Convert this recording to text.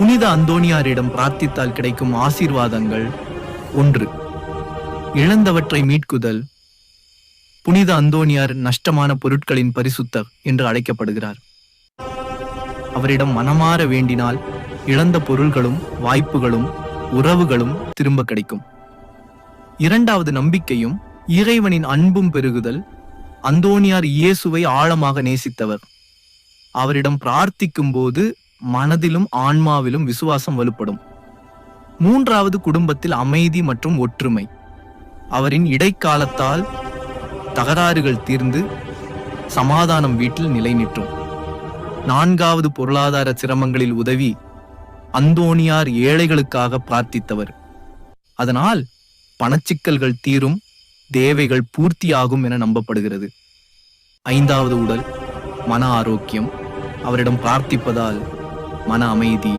புனித அந்தோணியாரிடம் பிரார்த்தித்தால் கிடைக்கும் ஆசீர்வாதங்கள் ஒன்று. இழந்தவற்றை மீட்குதல். புனித அந்தோணியார் நஷ்டமான பொருட்களின் பரிசுத்தர் என்று அழைக்கப்படுகிறார். அவரிடம் மனமாற வேண்டினால் இழந்த பொருள்களும் வாய்ப்புகளும் உறவுகளும் திரும்ப கிடைக்கும். இரண்டாவது நம்பிக்கையும் இறைவனின் அன்பும் பெருகுதல். அந்தோணியார் இயேசுவை ஆழமாக நேசித்தவர். அவரிடம் பிரார்த்திக்கும் போது மனதிலும் ஆன்மாவிலும் விசுவாசம் வலுப்படும். மூன்றாவது குடும்பத்தில் அமைதி மற்றும் ஒற்றுமை. அவரின் இடைக்காலத்தால் தகராறுகள் தீர்ந்து சமாதானம் வீட்டில் நிலைநிற்றும். நான்காவது பொருளாதார சிரமங்களில் உதவி அந்தோணியார் ஏழைகளுக்காக பிரார்த்தித்தவர். அதனால் பணச்சிக்கல்கள் தீரும் தேவைகள் பூர்த்தியாகும் என நம்பப்படுகிறது. ஐந்தாவது உடல் மன ஆரோக்கியம். அவரிடம் பிரார்த்திப்பதால் மன அமைதி.